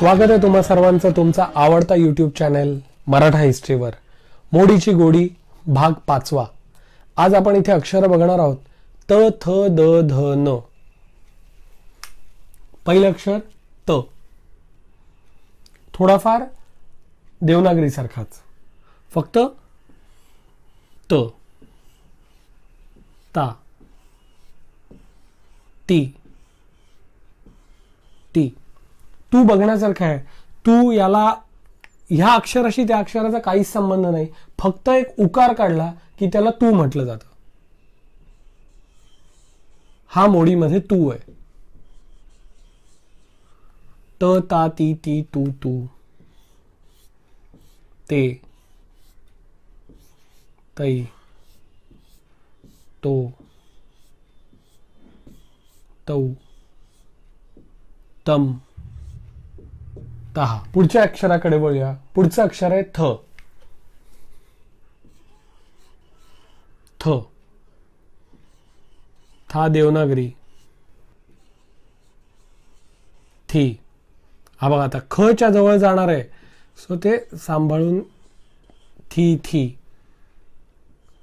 स्वागत आहे तुम्हा सर्वांचं तुमचा आवडता युट्यूब चॅनल मराठा हिस्ट्रीवर. मोडीची गोडी भाग पाचवा. आज आपण इथे अक्षर बघणार आहोत. त थ द ध न. पहिलं अक्षर त. थोडाफार देवनागरीसारखाच. फक्त त. ता. ती. तू बघण्यासारखं आहे. तू याला ह्या अक्षराशी त्या अक्षराचा काहीच संबंध नाही. फक्त एक उकार काढला की त्याला तू म्हटलं जातं. हा मोडीमध्ये तू आहे. त ता ती ती तू तू. ते. तई. तो. तऊ तम. तहा पुढच्या अक्षराकडे वळूया. पुढचं अक्षर आहे थ. थ. था देवनागरी. थी. हा बघा आता ख च्या जवळ जाणार आहे. सो ते सांभाळून थी थी.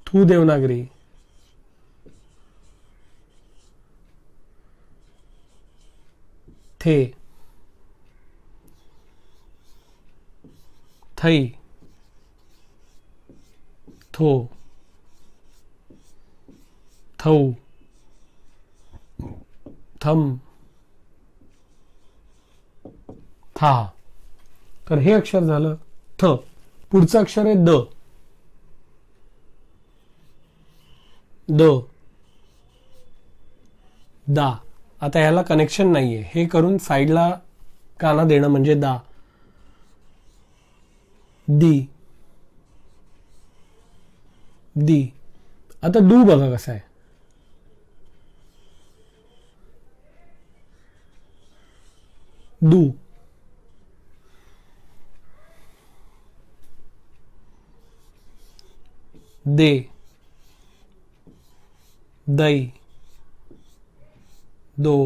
थू देवनागरी. थे. થઈ થો થવું थम था. तर हे अक्षर झालं थ. पुढचं अक्षर आहे द. द. दा. आता ह्याला कनेक्शन नाहीये. हे करून साईडला काना देणं म्हणजे दा. दी. दी. आता डू बघा कसा आहे. दू. दे. दई दो.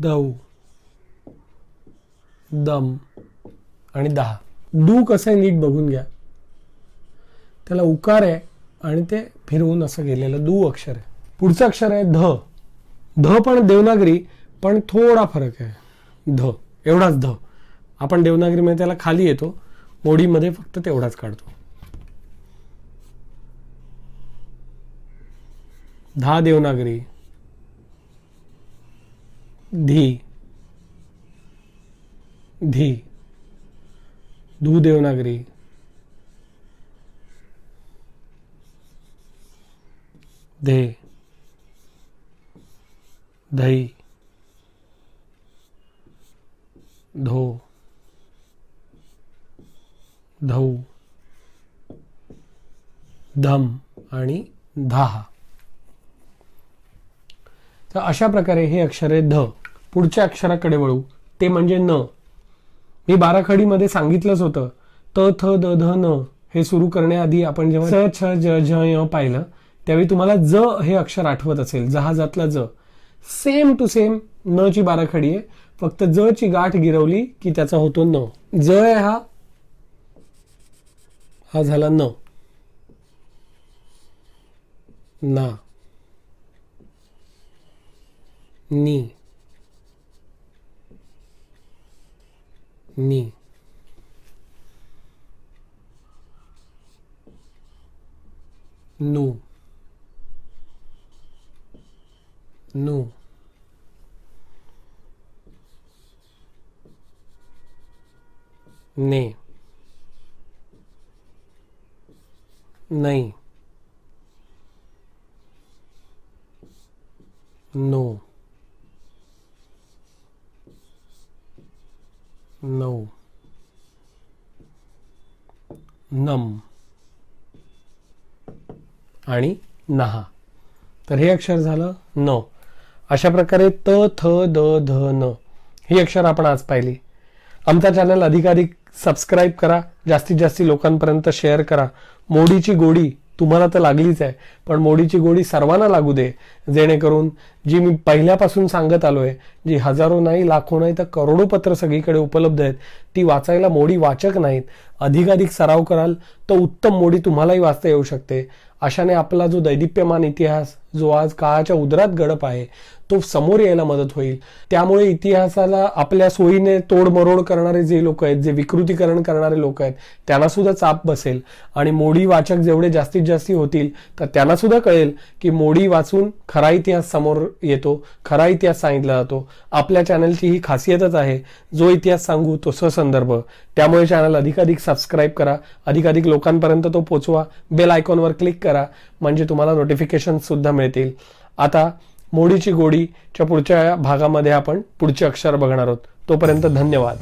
दऊ. दम. आणि दहा. दू कसं आहे नीट बघून घ्या. त्याला उकार आहे आणि ते फिरवून असं गेलेलं दू अक्षर आहे. पुढचं अक्षर आहे ध. ध पण देवनागरी पण थोडा फरक आहे. ध. एवढाच ध. आपण देवनागरीमध्ये त्याला खाली येतो. मोडीमध्ये फक्त तेवढाच काढतो. धा देवनागरी. धी. धी. धू देवनागरी धे धई धो. धऊ. धम आणि धाहा. तर अशा प्रकारे हे अक्षरे ध. पुढच्या अक्षराकडे वळू. ते म्हणजे न. मी बाराखडीमध्ये सांगितलंच होतं त थ द ध न हे सुरू करण्याआधी आपण जेव्हा स छ ज झ य पाहिलं त्यावेळी तुम्हाला ज हे अक्षर आठवत असेल जहाजातला ज. सेम टू सेम न ची बाराखडी आहे फक्त ज ची गाठ गिरवली की त्याचा होतो न. ज आहे हा हा झाला न. ना. नी. नी नु नु ने नहीं नो नऊ. नम. आणि नहा. तर हे अक्षर झालं न अशा प्रकारे त थ द ध न ही अक्षर आपण आज पाहिली. आमचा चॅनल अधिकाधिक सबस्क्राईब करा. जास्तीत जास्त लोकांपर्यंत शेअर करा. मोडीची गोडी तुम्हाला तर लागलीच आहे पण मोडीची गोडी सर्वांना लागू दे जेणेकरून जी मी पहिल्यापासून सांगत आलो आहे जी हजारो नाही लाखो नाही तर करोडो पत्र सगळीकडे उपलब्ध आहेत ती वाचायला मोडी वाचक नाहीत. अधिकाधिक सराव कराल तर उत्तम मोडी तुम्हालाही वाचता येऊ शकते. अशाने आपला जो दैदिप्यमान इतिहास जो आज काळाच्या उदरात गडप आहे तो समोर यायला मदत होईल. त्यामुळे इतिहासाला आपल्या सोयीने तोडमरोड करणारे जे लोक आहेत जे विकृतीकरण करणारे लोक आहेत त्यांना सुद्धा चाप बसेल. आणि मोडी वाचक जेवढे जास्तीत जास्ती होतील तर त्यांना सुद्धा कळेल की मोडी वाचून खरा इतिहास समोर येतो खरा इतिहास सांगितला जातो. आपल्या चॅनलची ही खासियतच आहे जो इतिहास सांगू तो ससंदर्भ. त्यामुळे चॅनल अधिकाधिक सबस्क्राईब करा अधिकाधिक लोकांपर्यंत तो पोचवा बेल आयकॉनवर क्लिक करा म्हणजे तुम्हाला नोटिफिकेशन सुद्धा मिळतील. आता मोडीची गोडीच्या पुढच्या भागामध्ये आपण पुढचे अक्षर बघणार आहोत. तोपर्यंत धन्यवाद.